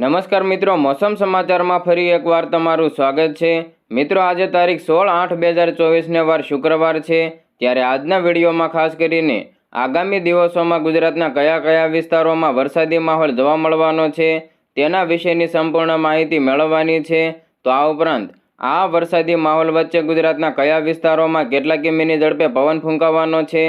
નમસ્કાર મિત્રો, મોસમ સમાચારમાં ફરી એકવાર તમારું સ્વાગત છે. મિત્રો, આજે તારીખ સોળ આઠ બે હજાર ચોવીસને વાર શુક્રવાર છે. ત્યારે આજના વિડીયોમાં ખાસ કરીને આગામી દિવસોમાં ગુજરાતના કયા કયા વિસ્તારોમાં વરસાદી માહોલ જોવા મળવાનો છે, તેના વિશેની સંપૂર્ણ માહિતી મેળવવાની છે. તો આ ઉપરાંત, આ વરસાદી માહોલ વચ્ચે ગુજરાતના કયા વિસ્તારોમાં કેટલા કિમીની ઝડપે પવન ફૂંકાવાનો છે,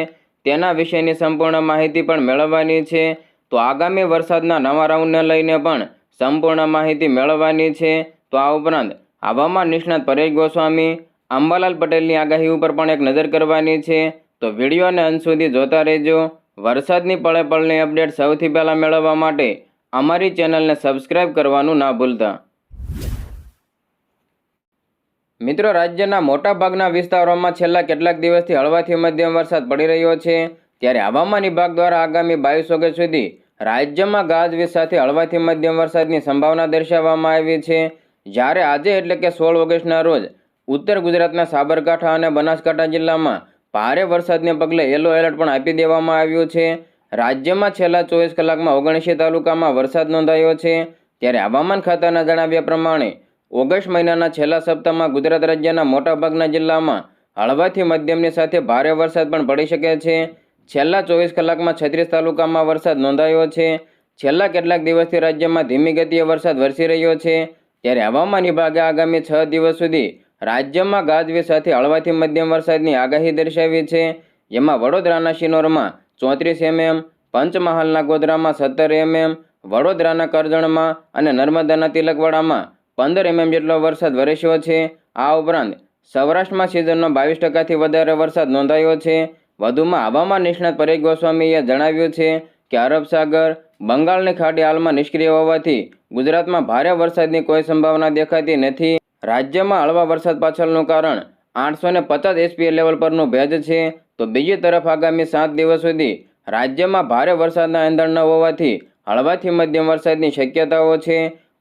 તેના વિશેની સંપૂર્ણ માહિતી પણ મેળવવાની છે. તો આગામી વરસાદના નવા રાઉન્ડને લઈને પણ સંપૂર્ણ માહિતી મેળવવાની છે, તો આ ઉપરાંત હવામાન નિષ્ણાત પરેશ ગોસ્વામી, અંબાલાલ પટેલની આગાહી ઉપર પણ એક નજર કરવાની છે, તો વિડીયોને અંત સુધી જોતા રહેજો. વરસાદની પળે પળની અપડેટ સૌથી પહેલાં મેળવવા માટે અમારી ચેનલને સબસ્ક્રાઇબ કરવાનું ના ભૂલતા. મિત્રો, રાજ્યના મોટાભાગના વિસ્તારોમાં છેલ્લા કેટલાક દિવસથી હળવાથી મધ્યમ વરસાદ પડી રહ્યો છે. ત્યારે હવામાન વિભાગ દ્વારા આગામી બાવીસ ઓગસ્ટ સુધી રાજ્યમાં ગાજવીજ સાથે હળવાથી મધ્યમ વરસાદની સંભાવના દર્શાવવામાં આવી છે. જ્યારે આજે એટલે કે સોળ ઓગસ્ટના રોજ ઉત્તર ગુજરાતના સાબરકાંઠા અને બનાસકાંઠા જિલ્લામાં ભારે વરસાદને પગલે યલો એલર્ટ પણ આપી દેવામાં આવ્યું છે. રાજ્યમાં છેલ્લા ચોવીસ કલાકમાં ઓગણસી તાલુકામાં વરસાદ નોંધાયો છે. ત્યારે હવામાન ખાતાના જણાવ્યા પ્રમાણે ઓગસ્ટ મહિનાના છેલ્લા સપ્તાહમાં ગુજરાત રાજ્યના મોટાભાગના જિલ્લામાં હળવાથી મધ્યમની સાથે ભારે વરસાદ પણ પડી શકે છે. છેલ્લા ચોવીસ કલાકમાં છત્રીસ તાલુકામાં વરસાદ નોંધાયો છે. છેલ્લા કેટલાક દિવસથી રાજ્યમાં ધીમી ગતિએ વરસાદ વરસી રહ્યો છે. ત્યારે હવામાન વિભાગે આગામી છ દિવસ સુધી રાજ્યમાં ગાજવીજ સાથે હળવાથી મધ્યમ વરસાદની આગાહી દર્શાવી છે. જેમાં વડોદરાના શિનોરમાં ચોત્રીસ એમએમ, પંચમહાલના ગોધરામાં સત્તર એમએમ, વડોદરાના કરજણમાં અને નર્મદાના તિલકવાડામાં પંદર એમએમ જેટલો વરસાદ વરસ્યો છે. આ ઉપરાંત સૌરાષ્ટ્રમાં સિઝનનો બાવીસ ટકાથી વધારે વરસાદ નોંધાયો છે. વધુમાં હવામાન નિષ્ણાત પરેશ ગોસ્વામીએ જણાવ્યું છે કે અરબ સાગર બંગાળની ખાડી હાલમાં નિષ્ક્રિય હોવાથી ગુજરાતમાં ભારે વરસાદની કોઈ સંભાવના દેખાતી નથી. રાજ્યમાં હળવા વરસાદ પાછળનું કારણ આઠસો ને પચાસ એસપીએ લેવલ પરનું ભેજ છે. તો બીજી તરફ આગામી સાત દિવસ સુધી રાજ્યમાં ભારે વરસાદના એંધણ ન હોવાથી હળવાથી મધ્યમ વરસાદની શક્યતાઓ છે.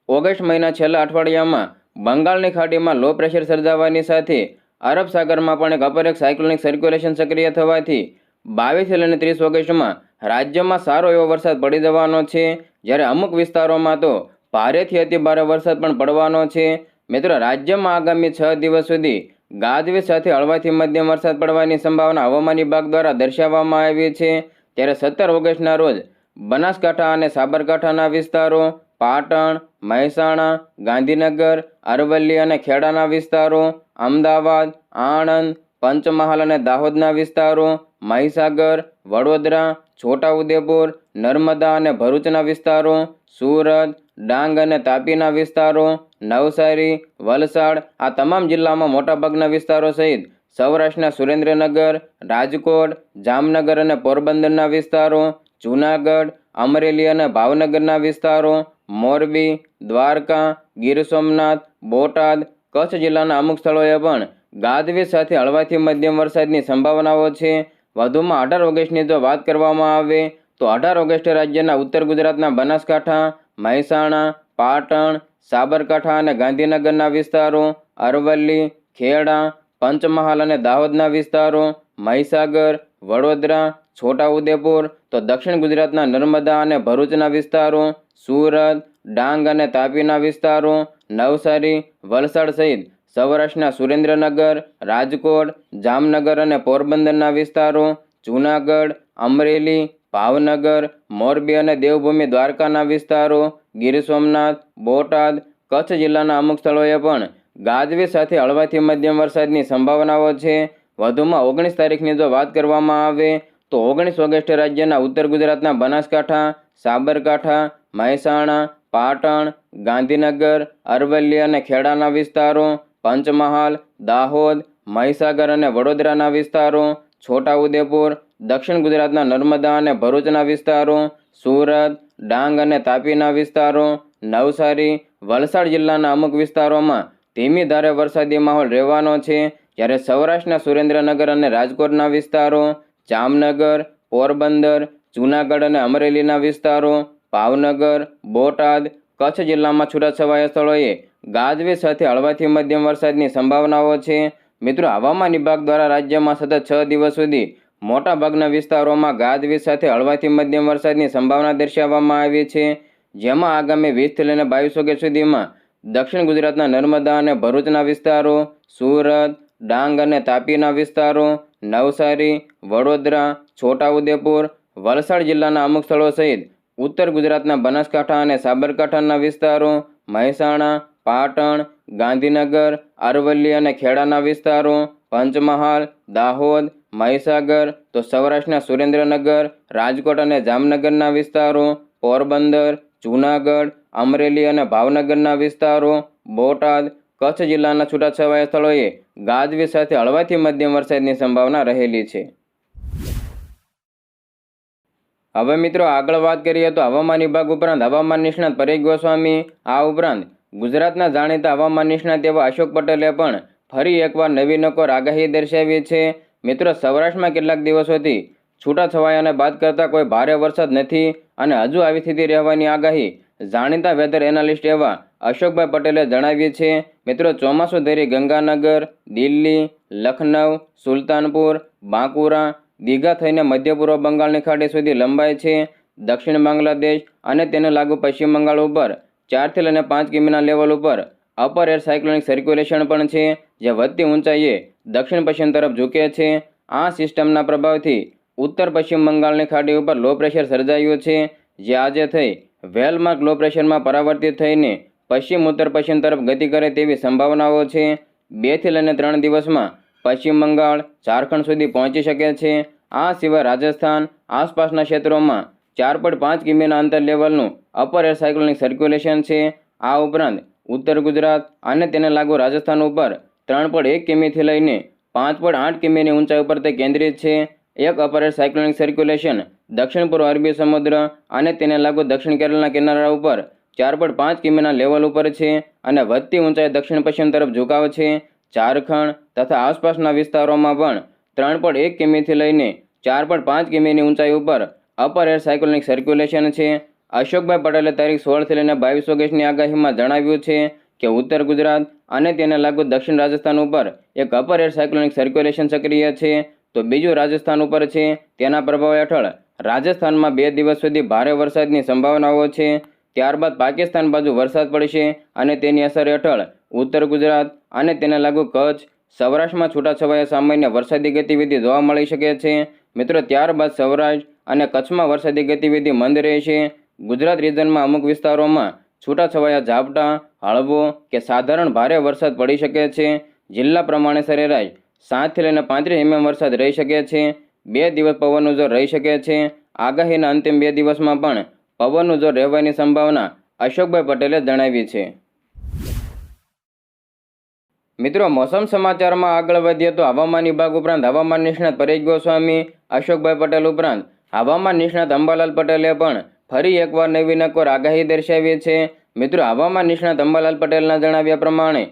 ઓગસ્ટ મહિના છેલ્લા અઠવાડિયામાં બંગાળની ખાડીમાં લો પ્રેશર સર્જાવાની સાથે અરબ સાગરમાં પણ એક અપર એક સાયક્લોનિક સર્ક્યુલેશન સક્રિય થવાથી બાવીસ અને ત્રીસ ઓગસ્ટમાં રાજ્યમાં સારો એવો વરસાદ પડી જવાનો છે. જ્યારે અમુક વિસ્તારોમાં તો ભારેથી અતિ ભારે વરસાદ પણ પડવાનો છે. મિત્રો, રાજ્યમાં આગામી છ દિવસ સુધી ગાજવીજ સાથે હળવાથી મધ્યમ વરસાદ પડવાની સંભાવના હવામાન વિભાગ દ્વારા દર્શાવવામાં આવી છે. ત્યારે સત્તર ઓગસ્ટના રોજ બનાસકાંઠા અને સાબરકાંઠાના વિસ્તારો, પાટણ, મહેસાણા, ગાંધીનગર અરવલ્લી અને ખેડાના વિસ્તારો, અમદાવાદ, આણંદ, પંચમહાલ અને દાહોદના વિસ્તારો, મહીસાગર, વડોદરા, છોટાઉદેપુર, નર્મદા અને ભરૂચના વિસ્તારો, સુરત, ડાંગ અને તાપીના વિસ્તારો, નવસારી, વલસાડ, આ તમામ જિલ્લામાં મોટાભાગના વિસ્તારો સહિત સૌરાષ્ટ્રના સુરેન્દ્રનગર, રાજકોટ, જામનગર અને પોરબંદરના વિસ્તારો, જૂનાગઢ, અમરેલી અને ભાવનગરના વિસ્તારો મોરબી, દ્વારકા, ગીર સોમનાથ, બોટાદ, કચ્છ જિલ્લાના અમુક સ્થળોએ પણ ગાજવીજ સાથે હળવાથી મધ્યમ વરસાદની સંભાવનાઓ છે. વધુમાં અઢાર ઓગસ્ટની જો વાત કરવામાં આવે, તો અઢાર ઓગસ્ટે રાજ્યના ઉત્તર ગુજરાતના બનાસકાંઠા, મહેસાણા, પાટણ, સાબરકાંઠા અને ગાંધીનગરના વિસ્તારો, અરવલ્લી, ખેડા, પંચમહાલ અને દાહોદના વિસ્તારો, મહીસાગર, વડોદરા, છોટાઉદેપુર, તો દક્ષિણ ગુજરાતના નર્મદા અને ભરૂચના વિસ્તારો સુરત, ડાંગ અને તાપીના વિસ્તારો, નવસારી, વલસાડ સહિત સૌરાષ્ટ્રના સુરેન્દ્રનગર, રાજકોટ, જામનગર અને પોરબંદરના વિસ્તારો, જૂનાગઢ, અમરેલી, ભાવનગર, મોરબી અને દેવભૂમિ દ્વારકાના વિસ્તારો, ગીર સોમનાથ, બોટાદ, કચ્છ જિલ્લાના અમુક સ્થળોએ પણ ગાજવીજ સાથે હળવાથી મધ્યમ વરસાદની સંભાવનાઓ છે. વધુમાં ઓગણીસ તારીખની જો વાત કરવામાં આવે તો ઓગણીસ ઓગસ્ટે રાજ્યના ઉત્તર ગુજરાતના બનાસકાંઠા, સાબરકાંઠા મહેસાણા, પાટણ, ગાંધીનગર, અરવલ્લી અને ખેડાના વિસ્તારો, પંચમહાલ, દાહોદ, મહીસાગર અને વડોદરાના વિસ્તારો, છોટાઉદેપુર, દક્ષિણ ગુજરાતના નર્મદા અને ભરૂચના વિસ્તારો, સુરત, ડાંગ અને તાપીના વિસ્તારો, નવસારી, વલસાડ જિલ્લાના અમુક વિસ્તારોમાં ધીમી ધારે વરસાદી માહોલ રહેવાનો છે. જ્યારે સૌરાષ્ટ્રના સુરેન્દ્રનગર અને રાજકોટના વિસ્તારો, જામનગર, પોરબંદર, જૂનાગઢ અને અમરેલીના વિસ્તારો ભાવનગર, બોટાદ, કચ્છ જિલ્લામાં છૂટાછવાયા સ્થળોએ ગાજવીજ સાથે હળવાથી મધ્યમ વરસાદની સંભાવનાઓ છે. મિત્રો, હવામાન વિભાગ દ્વારા રાજ્યમાં સતત છ દિવસ સુધી મોટાભાગના વિસ્તારોમાં ગાજવીજ સાથે હળવાથી મધ્યમ વરસાદની સંભાવના દર્શાવવામાં આવી છે. જેમાં આગામી વીસથી લઈને બાવીસ વાગ્યા સુધીમાં દક્ષિણ ગુજરાતના નર્મદા અને ભરૂચના વિસ્તારો, સુરત, ડાંગ અને તાપીના વિસ્તારો, નવસારી, વડોદરા, છોટાઉદેપુર, વલસાડ જિલ્લાના અમુક સ્થળો સહિત ઉત્તર ગુજરાતના બનાસકાંઠા અને સાબરકાંઠાના વિસ્તારો, મહેસાણા, પાટણ, ગાંધીનગર, અરવલ્લી અને ખેડાના વિસ્તારો, પંચમહાલ, દાહોદ, મહીસાગર, તો સૌરાષ્ટ્રના સુરેન્દ્રનગર, રાજકોટ અને જામનગરના વિસ્તારો, પોરબંદર, જૂનાગઢ, અમરેલી અને ભાવનગરના વિસ્તારો, બોટાદ, કચ્છ જિલ્લાના છૂટાછવાયા સ્થળોએ ગાજવીજ સાથે હળવાથી મધ્યમ વરસાદની સંભાવના રહેલી છે. હવે મિત્રો આગળ વાત કરીએ તો હવામાન વિભાગ ઉપરાંત હવામાન નિષ્ણાત પરેશ ગોસ્વામી, આ ઉપરાંત ગુજરાતના જાણીતા હવામાન નિષ્ણાત એવા અશોક પટેલે પણ ફરી એકવાર નવી નકોર આગાહી દર્શાવી છે. મિત્રો, સૌરાષ્ટ્રમાં કેટલાક દિવસોથી છૂટાછવાયાને બાદ કરતા કોઈ ભારે વરસાદ નથી અને હજુ આવી સ્થિતિ રહેવાની આગાહી જાણીતા વેધર એનાલિસ્ટ એવા અશોકભાઈ પટેલે જણાવી છે. મિત્રો, ચોમાસું ધરી ગંગાનગર, દિલ્હી, લખનઉ, સુલતાનપુર, બાંકુરા દીઘા થઈને મધ્ય પૂર્વ બંગાળની ખાડી સુધી લંબાય છે, દક્ષિણ બાંગ્લાદેશ અને તેને લાગુ પશ્ચિમ બંગાળ ઉપર ચારથી લઈને પાંચ કિમીના લેવલ ઉપર અપર એર સાયક્લોનિક સર્ક્યુલેશન પણ છે, જે વધતી ઊંચાઈએ દક્ષિણ પશ્ચિમ તરફ ઝૂકે છે. આ સિસ્ટમના પ્રભાવથી ઉત્તર પશ્ચિમ બંગાળની ખાડી ઉપર લો પ્રેશર સર્જાયું છે, જે આજે થઈ વેલમાર્ક લો પ્રેશરમાં પરાવર્તિત થઈને પશ્ચિમ ઉત્તર પશ્ચિમ તરફ ગતિ કરે તેવી સંભાવનાઓ છે. બેથી લઈને ત્રણ દિવસમાં પશ્ચિમ બંગાળ ઝારખંડ સુધી પહોંચી શકે છે. આ સિવાય રાજસ્થાન આસપાસના ક્ષેત્રોમાં ચાર પોઈન્ટ પાંચ કિમીના અંતર લેવલનું અપર એર સાયક્લોનિક સર્ક્યુલેશન છે. આ ઉપરાંત ઉત્તર ગુજરાત અને તેને લાગુ રાજસ્થાન ઉપર ત્રણ પોઈન્ટ એક કિમીથી લઈને પાંચ પોઈન્ટ આઠ કિમીની ઊંચાઈ ઉપર તે કેન્દ્રિત છે. એક અપર એર સાયક્લોનિક સર્ક્યુલેશન દક્ષિણ પૂર્વ અરબી સમુદ્ર અને તેને લાગુ દક્ષિણ કેરળના કિનારા ઉપર ચાર પોઈન્ટ પાંચ કિમીના લેવલ ઉપર છે અને વધતી ઊંચાઈ દક્ષિણ પશ્ચિમ તરફ ઝુકાવ છે. ઝારખંડ તથા આસપાસના વિસ્તારોમાં પણ ત્રણ પોઈન્ટ એક કિમીથી લઈને ચાર પોઈન્ટ પાંચ કિમીની ઊંચાઈ ઉપર અપર એર સાયક્લોનિક સર્ક્યુલેશન છે. અશોકભાઈ પટેલે તારીખ સોળથી લઈને બાવીસ ઓગસ્ટની આગાહીમાં જણાવ્યું છે કે ઉત્તર ગુજરાત અને તેને લાગુ દક્ષિણ રાજસ્થાન ઉપર એક અપર એર સાયક્લોનિક સર્ક્યુલેશન સક્રિય છે. તો બીજું રાજસ્થાન ઉપર છે તેના પ્રભાવ હેઠળ રાજસ્થાનમાં બે દિવસ સુધી ભારે વરસાદની સંભાવનાઓ છે. ત્યારબાદ પાકિસ્તાન બાજુ વરસાદ પડશે અને તેની અસર હેઠળ ઉત્તર ગુજરાત અને તેને લાગુ કચ્છ સૌરાષ્ટ્રમાં છૂટાછવાયા સામાન્ય વરસાદી ગતિવિધિ જોવા મળી શકે છે. મિત્રો, ત્યારબાદ સૌરાષ્ટ્ર અને કચ્છમાં વરસાદી ગતિવિધિ મંદ રહેશે. ગુજરાત રિજનમાં અમુક વિસ્તારોમાં છૂટાછવાયા ઝાપટા, હળવો કે સાધારણ ભારે વરસાદ પડી શકે છે. જિલ્લા પ્રમાણે સરેરાશ સાતથી લઈને પાંત્રીસ એમએમ વરસાદ રહી શકે છે. બે દિવસ પવનનું જોર રહી શકે છે. આગાહીના અંતિમ બે દિવસમાં પણ પવનનું જોર રહેવાની સંભાવના અશોકભાઈ પટેલે જણાવી છે. મિત્રો, મોસમ સમાચારમાં આગળ વધીએ તો હવામાન વિભાગ ઉપરાંત હવામાન નિષ્ણાત પરેશ ગોસ્વામી, અશોકભાઈ પટેલ ઉપરાંત હવામાન નિષ્ણાત અંબાલાલ પટેલે પણ ફરી એકવાર નવી નકોર આગાહી દર્શાવી છે. મિત્રો, હવામાન નિષ્ણાત અંબાલાલ પટેલના જણાવ્યા પ્રમાણે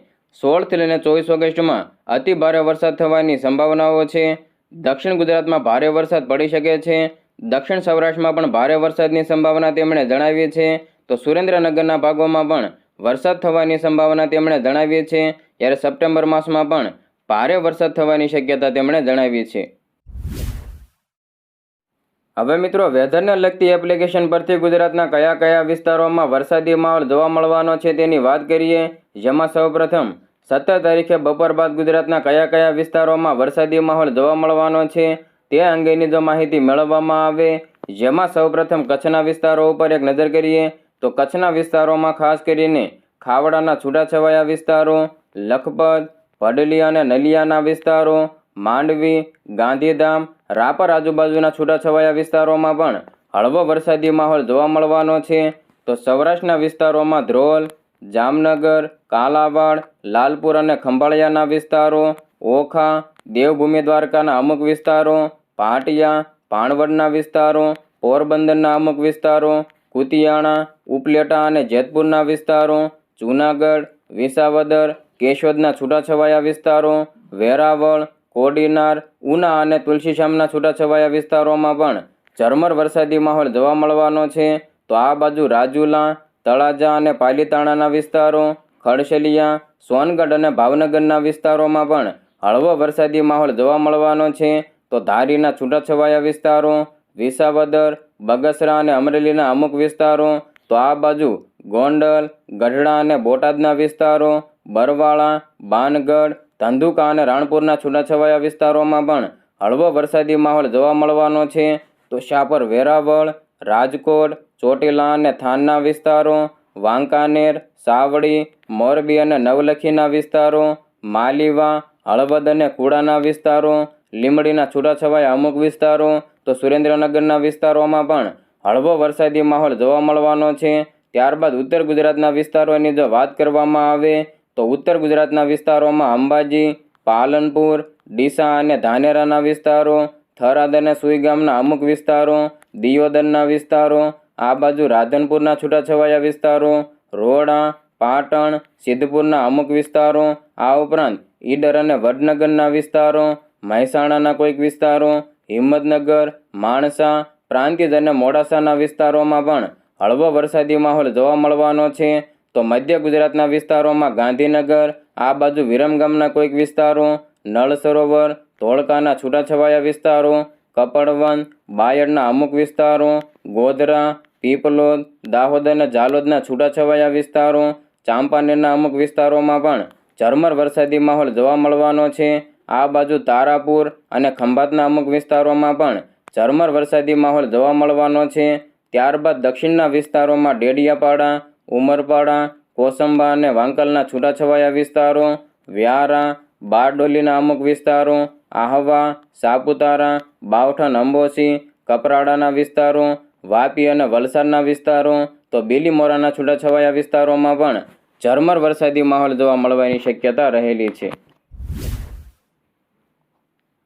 સોળથી લઈને ચોવીસ ઓગસ્ટમાં અતિ ભારે વરસાદ થવાની સંભાવનાઓ છે. દક્ષિણ ગુજરાતમાં ભારે વરસાદ પડી શકે છે. દક્ષિણ સૌરાષ્ટ્રમાં પણ ભારે વરસાદની સંભાવના તેમણે જણાવી છે. તો સુરેન્દ્રનગરના ભાગોમાં પણ વરસાદ થવાની સંભાવના તેમણે જણાવી છે. જ્યારે સપ્ટેમ્બર માસમાં પણ ભારે વરસાદ થવાની શક્યતા તેમણે જણાવી છે. હવે મિત્રો વેધરને લગતી એપ્લિકેશન પરથી ગુજરાતના કયા કયા વિસ્તારોમાં વરસાદી માહોલ જોવા મળવાનો છે તેની વાત કરીએ, જેમાં સૌપ્રથમ સત્તર તારીખે બપોર બાદ ગુજરાતના કયા કયા વિસ્તારોમાં વરસાદી માહોલ જોવા મળવાનો છે તે અંગેની જો માહિતી મેળવવામાં આવે, જેમાં સૌપ્રથમ કચ્છના વિસ્તારો ઉપર એક નજર કરીએ, તો કચ્છના વિસ્તારોમાં ખાસ કરીને ખાવડાના છૂટાછવાયા વિસ્તારો લખપત, પડલી અને નલિયાના વિસ્તારો, માંડવી, ગાંધીધામ, રાપર આજુબાજુના છૂટાછવાયા વિસ્તારોમાં પણ હળવો વરસાદી માહોલ જોવા મળવાનો છે. તો સૌરાષ્ટ્રના વિસ્તારોમાં ધ્રોલ, જામનગર, કાલાવાડ, લાલપુર અને ખંભાળિયાના વિસ્તારો, ઓખા, દેવભૂમિ દ્વારકાના અમુક વિસ્તારો, પાટિયા ભાણવડના વિસ્તારો, પોરબંદરના અમુક વિસ્તારો, કુતિયાણા, ઉપલેટા અને જેતપુરના વિસ્તારો, જૂનાગઢ, વિસાવદર કેશોદના છૂટાછવાયા વિસ્તારો, વેરાવળ, કોડીનાર, ઉના અને તુલસીશ્યામના છૂટાછવાયા વિસ્તારોમાં પણ ઝરમર વરસાદી માહોલ જોવા મળવાનો છે. તો આ બાજુ રાજુલા, તળાજા અને પાલીતાણાના વિસ્તારો, ખડશલિયા, સોનગઢ અને ભાવનગરના વિસ્તારોમાં પણ હળવો વરસાદી માહોલ જોવા મળવાનો છે. તો ધારીના છૂટાછવાયા વિસ્તારો, વિસાવદર, બગસરા અને અમરેલીના અમુક વિસ્તારો, તો આ બાજુ ગોંડલ, ગઢડા અને બોટાદના વિસ્તારો બરવાળા, બાનગઢ, ધંધુકા અને રાણપુરના છૂટાછવાયા વિસ્તારોમાં પણ હળવો વરસાદી માહોલ જોવા મળવાનો છે. તો શાપર વેરાવળ, રાજકોટ, ચોટીલા અને થાનના વિસ્તારો, વાંકાનેર, સાવડી, મોરબી અને નવલખીના વિસ્તારો, માલીવા, હળવદ અને કુડાના વિસ્તારો લીમડીના છૂટાછવાયા અમુક વિસ્તારો, તો સુરેન્દ્રનગરના વિસ્તારોમાં પણ હળવો વરસાદી માહોલ જોવા મળવાનો છે. ત્યારબાદ ઉત્તર ગુજરાતના વિસ્તારોની જો વાત કરવામાં આવે તો ઉત્તર ગુજરાતના વિસ્તારોમાં અંબાજી, પાલનપુર, ડીસા અને ધાનેરાના વિસ્તારો, થરાદ અને સુઈગામના અમુક વિસ્તારો, દિયોદરના વિસ્તારો, આ બાજુ રાધનપુરના છૂટાછવાયા વિસ્તારો, રોડા, પાટણ, સિદ્ધપુરના અમુક વિસ્તારો, આ ઉપરાંત ઈડર અને વડનગરના વિસ્તારો, મહેસાણાના કોઈક વિસ્તારો, હિંમતનગર, માણસા, પ્રાંતિજ અને મોડાસાના વિસ્તારોમાં પણ હળવો વરસાદી માહોલ જોવા મળવાનો છે. તો મધ્ય ગુજરાતના વિસ્તારોમાં ગાંધીનગર, આ બાજુ વિરમગામના કોઈક વિસ્તારો, નળ સરોવર, ધોળકાના છૂટાછવાયા વિસ્તારો કપડવન બાયડના અમુક વિસ્તારો, ગોધરા, પીપલોદ, દાહોદ અને ઝાલોદના છૂટાછવાયા વિસ્તારો, ચાંપાનેરના અમુક વિસ્તારોમાં પણ ઝરમર વરસાદી માહોલ જોવા મળવાનો છે. આ બાજુ તારાપુર અને ખંભાતના અમુક વિસ્તારોમાં પણ ઝરમર વરસાદી માહોલ જોવા મળવાનો છે. ત્યારબાદ દક્ષિણના વિસ્તારોમાં ડેડિયાપાડા ઉમરપાડા, કોસંબા અને વાંકલના છૂટાછવાયા વિસ્તારો, વ્યારા, બારડોલીના અમુક વિસ્તારો, આહવા, સાપુતારા બાવઠન અંબોસી કપરાડાના વિસ્તારો, વાપી અને વલસાડના વિસ્તારો, તો બીલીમોરાના છૂટાછવાયા વિસ્તારોમાં પણ ઝરમર વરસાદી માહોલ જોવા મળવાની શક્યતા રહેલી છે.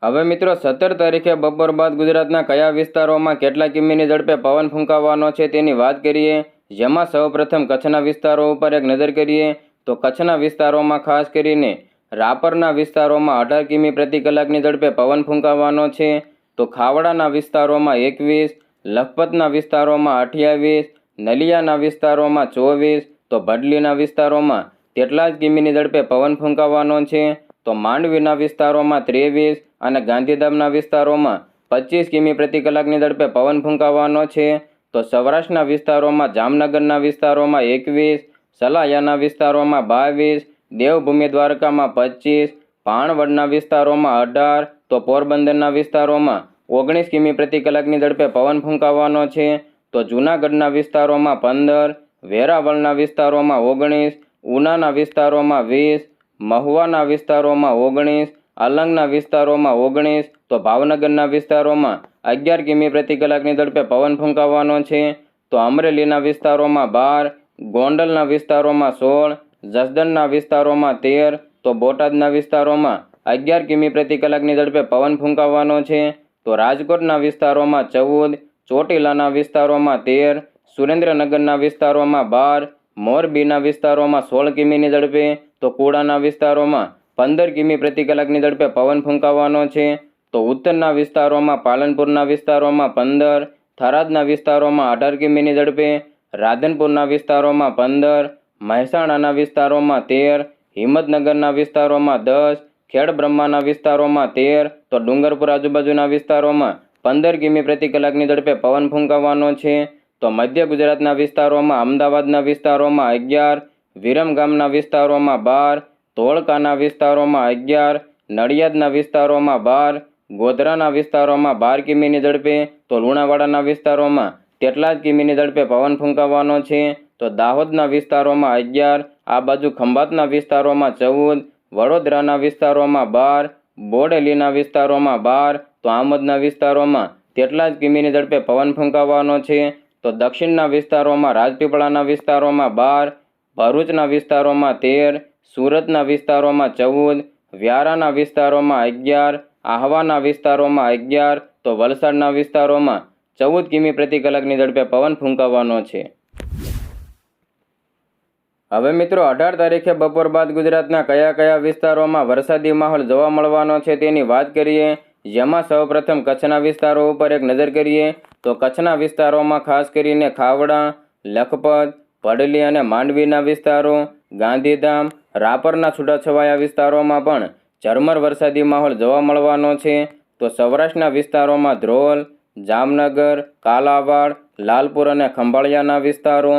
હવે મિત્રો, સત્તર તારીખે બપોર બાદ ગુજરાતના કયા વિસ્તારોમાં કેટલા કિમીની ઝડપે પવન ફૂંકાવાનો છે તેની વાત કરીએ. જેમાં સૌપ્રથમ કચ્છના વિસ્તારો ઉપર એક નજર કરીએ તો કચ્છના વિસ્તારોમાં ખાસ કરીને રાપરના વિસ્તારોમાં અઢાર કિમી પ્રતિ કલાકની ઝડપે પવન ફૂંકાવાનો છે. તો ખાવડાના વિસ્તારોમાં એકવીસ, લખપતના વિસ્તારોમાં અઠ્યાવીસ, નલિયાના વિસ્તારોમાં ચોવીસ, તો ભડલીના વિસ્તારોમાં તેટલા જ કિમીની ઝડપે પવન ફૂંકાવાનો છે. તો માંડવીના વિસ્તારોમાં ત્રેવીસ અને ગાંધીધામના વિસ્તારોમાં પચીસ કિમી પ્રતિ કલાકની ઝડપે પવન ફૂંકાવાનો છે. તો સૌરાષ્ટ્રના વિસ્તારોમાં, જામનગરના વિસ્તારોમાં એકવીસ, સલાયાના વિસ્તારોમાં બાવીસ, દેવભૂમિ દ્વારકામાં પચીસ ભાણવડના વિસ્તારોમાં અઢાર, તો પોરબંદરના વિસ્તારોમાં ઓગણીસ કિમી પ્રતિ કલાકની ઝડપે પવન ફૂંકાવાનો છે. તો જૂનાગઢના વિસ્તારોમાં પંદર, વેરાવળના વિસ્તારોમાં ઓગણીસ, ઉનાના વિસ્તારોમાં વીસ, મહુવાના વિસ્તારોમાં ઓગણીસ અલંગના વિસ્તારોમાં ઓગણીસ, તો ભાવનગરના વિસ્તારોમાં અગિયાર કિમી પ્રતિ કલાકની ઝડપે પવન ફૂંકાવાનો છે. તો અમરેલીના વિસ્તારોમાં બાર, ગોંડલના વિસ્તારોમાં સોળ, જસદણના વિસ્તારોમાં તેર, તો બોટાદના વિસ્તારોમાં અગિયાર કિમી પ્રતિ કલાકની ઝડપે પવન ફૂંકાવાનો છે. તો રાજકોટના વિસ્તારોમાં ચૌદ, ચોટીલાના વિસ્તારોમાં તેર, સુરેન્દ્રનગરના વિસ્તારોમાં બાર, મોરબીના વિસ્તારોમાં સોળ કિમીની ઝડપે, તો કુડાના વિસ્તારોમાં પંદર કિમી પ્રતિ કલાકની ઝડપે પવન ફૂંકાવાનો છે. તો ઉત્તરના વિસ્તારોમાં, પાલનપુરના વિસ્તારોમાં પંદર, થરાદના વિસ્તારોમાં અઢાર કિમીની ઝડપે, રાધનપુરના વિસ્તારોમાં પંદર, મહેસાણાના વિસ્તારોમાં તેર, હિંમતનગરના વિસ્તારોમાં દસ, ખેડબ્રહ્માના વિસ્તારોમાં તેર, તો ડુંગરપુર આજુબાજુના વિસ્તારોમાં પંદર કિમી પ્રતિ કલાકની ઝડપે પવન ફૂંકાવાનો છે. તો મધ્ય ગુજરાતના વિસ્તારોમાં, અમદાવાદના વિસ્તારોમાં અગિયાર, વિરમગામના વિસ્તારોમાં બાર ધોળકાના વિસ્તારોમાં અગિયાર, નડિયાદના વિસ્તારોમાં બાર, ગોધરાના વિસ્તારોમાં બાર કિમીની ઝડપે, તો લુણાવાડાના વિસ્તારોમાં તેટલા જ કિમીની ઝડપે પવન ફૂંકાવાનો છે. તો દાહોદના વિસ્તારોમાં અગિયાર, આ બાજુ ખંભાતના વિસ્તારોમાં ચૌદ, વડોદરાના વિસ્તારોમાં બાર, બોડેલીના વિસ્તારોમાં બાર, તો આમદના વિસ્તારોમાં તેટલા જ કિમીની ઝડપે પવન ફૂંકાવાનો છે. તો દક્ષિણના વિસ્તારોમાં રાજપીપળાના વિસ્તારોમાં બાર, ભરૂચના વિસ્તારોમાં તેર સુરતના વિસ્તારોમાં ચૌદ, વ્યારાના વિસ્તારોમાં અગિયાર, આહવાના વિસ્તારોમાં અગિયાર, તો વલસાડના વિસ્તારોમાં ચૌદ કિમી પ્રતિ કલાકની ઝડપે પવન ફૂંકાવાનો છે. હવે મિત્રો, અઢાર તારીખે બપોર બાદ ગુજરાતના કયા કયા વિસ્તારોમાં વરસાદી માહોલ જોવા મળવાનો છે તેની વાત કરીએ. જેમાં સૌપ્રથમ કચ્છના વિસ્તારો ઉપર એક નજર કરીએ, તો કચ્છના વિસ્તારોમાં ખાસ કરીને ખાવડા, લખપત, પડલી અને માંડવીના વિસ્તારો ગાંધીધામ, રાપરના છૂટાછવાયા વિસ્તારોમાં પણ ઝરમર વરસાદી માહોલ જોવા મળવાનો છે. તો સૌરાષ્ટ્રના વિસ્તારોમાં ધ્રોલ, જામનગર, કાલાવાડ, લાલપુર અને ખંભાળિયાના વિસ્તારો,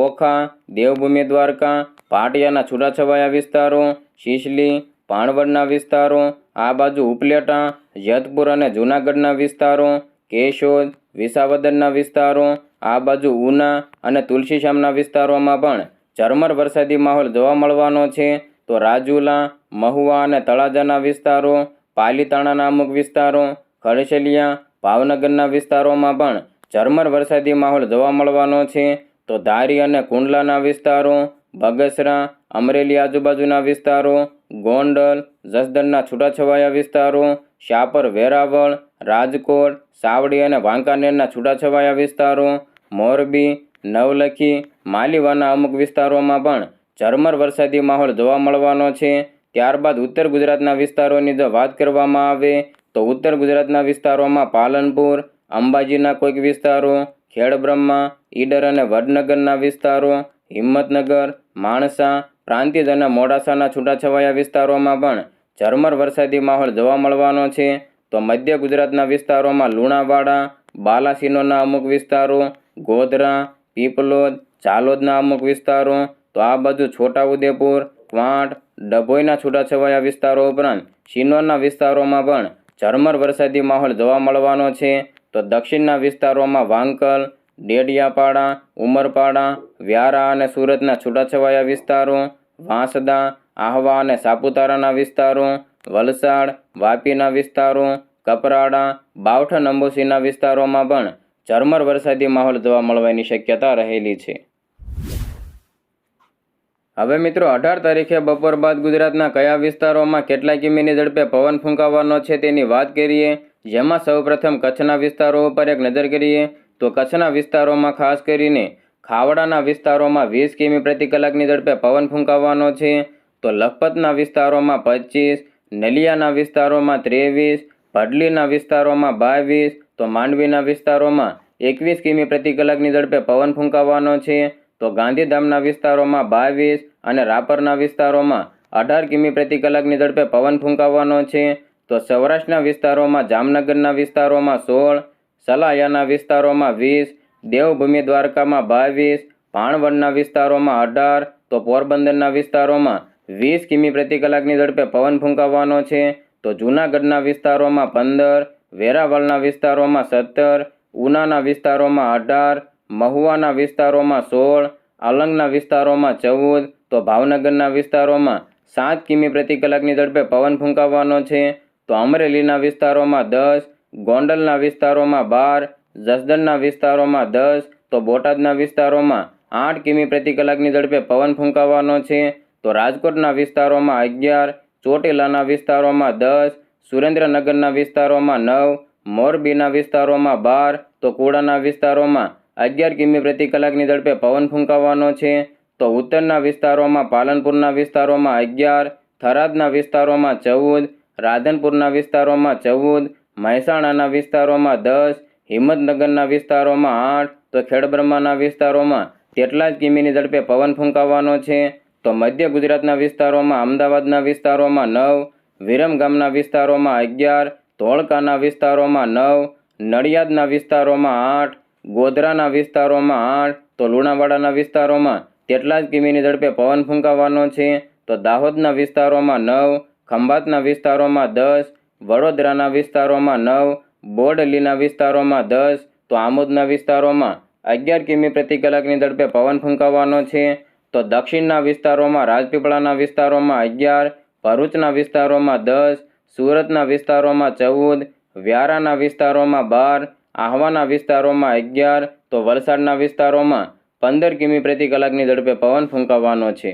ઓખા, દેવભૂમિ દ્વારકા ભાટિયાના છૂટાછવાયા વિસ્તારો, શીશલી ભાણવડના વિસ્તારો, આ બાજુ ઉપલેટા, જેતપુર અને જૂનાગઢના વિસ્તારો, કેશોદ વિસાવદરના વિસ્તારો, આ બાજુ ઉના અને તુલસીશ્યામના વિસ્તારોમાં પણ ઝરમર વરસાદી માહોલ જોવા મળવાનો છે, તો રાજુલા, મહુવા અને તળાજાના વિસ્તારો, પાલીતાણાના અમુક વિસ્તારો ખડશલિયા ભાવનગરના વિસ્તારોમાં પણ ઝરમર વરસાદી માહોલ જોવા મળવાનો છે, તો ધારી અને કુંડલાના વિસ્તારો, બગસરા, અમરેલી આજુબાજુના વિસ્તારો, ગોંડલ, જસદણના છૂટાછવાયા વિસ્તારો શાપર વેરાવળ, રાજકોટ, સાવડી અને વાંકાનેરના છૂટાછવાયા વિસ્તારો, મોરબી નવલખી, માલીવાના અમુક વિસ્તારોમાં પણ ઝરમર વરસાદી માહોલ જોવા મળવાનો છે. ત્યારબાદ ઉત્તર ગુજરાતના વિસ્તારોની જો વાત કરવામાં આવે, તો ઉત્તર ગુજરાતના વિસ્તારોમાં પાલનપુર, અંબાજીના કોઈક વિસ્તારો, ખેડબ્રહ્મા, ઈડર અને વડનગરના વિસ્તારો, હિંમતનગર, માણસા, પ્રાંતિજ અને મોડાસાના છૂટાછવાયા વિસ્તારોમાં પણ ઝરમર વરસાદી માહોલ જોવા મળવાનો છે. તો મધ્ય ગુજરાતના વિસ્તારોમાં લુણાવાડા, બાલાસિનોના અમુક વિસ્તારો, ગોધરા પીપલોદ ઝાલોદના અમુક વિસ્તારો, તો આ બાજુ છોટાઉદેપુર, ક્વાંટ, ડભોઈના છૂટાછવાયા વિસ્તારો ઉપરાંત શિનોરના વિસ્તારોમાં પણ ઝરમર વરસાદી માહોલ જોવા મળવાનો છે. તો દક્ષિણના વિસ્તારોમાં વાંકલ, ડેડિયાપાડા, ઉમરપાડા, વ્યારા અને સુરતના છૂટાછવાયા વિસ્તારો, વાંસદા, આહવા અને સાપુતારાના વિસ્તારો, વલસાડ, વાપીના વિસ્તારો, કપરાડા, બાવઠા અંબોસીના વિસ્તારોમાં પણ ઝરમર વરસાદી માહોલ જોવા મળવાની શક્યતા રહેલી છે. હવે મિત્રો, અઢાર તારીખે બપોર બાદ ગુજરાતના કયા વિસ્તારોમાં કેટલા કિમીની ઝડપે પવન ફૂંકાવાનો છે તેની વાત કરીએ, જેમાં સૌપ્રથમ કચ્છના વિસ્તારો ઉપર એક નજર કરીએ, તો કચ્છના વિસ્તારોમાં ખાસ કરીને ખાવડાના વિસ્તારોમાં વીસ કિમી પ્રતિ કલાકની ઝડપે પવન ફૂંકાવાનો છે, તો લખપતના વિસ્તારોમાં પચીસ, નલિયાના વિસ્તારોમાં ત્રેવીસ, ભડલીના વિસ્તારોમાં બાવીસ તો માંડવીના વિસ્તારોમાં એકવીસ કિમી પ્રતિ કલાકની ઝડપે પવન ફૂંકાવાનો છે. તો ગાંધીધામના વિસ્તારોમાં બાવીસ અને રાપરના વિસ્તારોમાં અઢાર કિમી પ્રતિ કલાકની ઝડપે પવન ફૂંકાવાનો છે. તો સૌરાષ્ટ્રના વિસ્તારોમાં જામનગરના વિસ્તારોમાં સોળ, સલાયાના વિસ્તારોમાં વીસ, દેવભૂમિ દ્વારકામાં બાવીસ ભાણવડના વિસ્તારોમાં અઢાર, તો પોરબંદરના વિસ્તારોમાં વીસ કિમી પ્રતિ કલાકની ઝડપે પવન ફૂંકાવાનો છે. તો જૂનાગઢના વિસ્તારોમાં પંદર વેરાવળના વિસ્તારોમાં સત્તર, ઉનાના વિસ્તારોમાં અઢાર, મહુવાના વિસ્તારોમાં સોળ અલંગના વિસ્તારોમાં ચૌદ, તો ભાવનગરના વિસ્તારોમાં સાત કિમી પ્રતિ કલાકની ઝડપે પવન ફૂંકાવવાનો છે. તો અમરેલીના વિસ્તારોમાં દસ, ગોંડલના વિસ્તારોમાં બાર, જસદણના વિસ્તારોમાં દસ, તો બોટાદના વિસ્તારોમાં આઠ કિમી પ્રતિ કલાકની ઝડપે પવન ફૂંકાવાનો છે. તો રાજકોટના વિસ્તારોમાં અગિયાર, ચોટીલાના વિસ્તારોમાં દસ સુરેન્દ્રનગરના વિસ્તારોમાં નવ, મોરબીના વિસ્તારોમાં બાર, તો કુડાના વિસ્તારોમાં અગિયાર કિમી પ્રતિ કલાકની ઝડપે પવન ફૂંકાવાનો છે. તો ઉત્તરના વિસ્તારોમાં પાલનપુરના વિસ્તારોમાં અગિયાર, થરાદના વિસ્તારોમાં ચૌદ, રાધનપુરના વિસ્તારોમાં ચૌદ, મહેસાણાના વિસ્તારોમાં દસ, હિંમતનગરના વિસ્તારોમાં આઠ, તો ખેડબ્રહ્માના વિસ્તારોમાં તેટલા જ કિમીની ઝડપે પવન ફૂંકાવાનો છે. તો મધ્ય ગુજરાતના વિસ્તારોમાં, અમદાવાદના વિસ્તારોમાં નવ વિરમગામના વિસ્તારોમાં અગિયાર, ધોળકાના વિસ્તારોમાં નવ, નડિયાદના વિસ્તારોમાં આઠ, ગોધરાના વિસ્તારોમાં આઠ, તો લુણાવાડાના વિસ્તારોમાં તેટલા જ કિમીની ઝડપે પવન ફૂંકાવાનો છે. તો દાહોદના વિસ્તારોમાં નવ, ખંભાતના વિસ્તારોમાં દસ, વડોદરાના વિસ્તારોમાં નવ, બોડલીના વિસ્તારોમાં દસ, તો આમોદના વિસ્તારોમાં અગિયાર કિમી પ્રતિ કલાકની ઝડપે પવન ફૂંકાવાનો છે. તો દક્ષિણના વિસ્તારોમાં, રાજપીપળાના વિસ્તારોમાં અગિયાર ભરૂચના વિસ્તારોમાં દસ, સુરતના વિસ્તારોમાં ચૌદ, વ્યારાના વિસ્તારોમાં બાર, આહવાના વિસ્તારોમાં અગિયાર, તો વલસાડના વિસ્તારોમાં પંદર કિમી પ્રતિ કલાકની ઝડપે પવન ફૂંકાવાનો છે.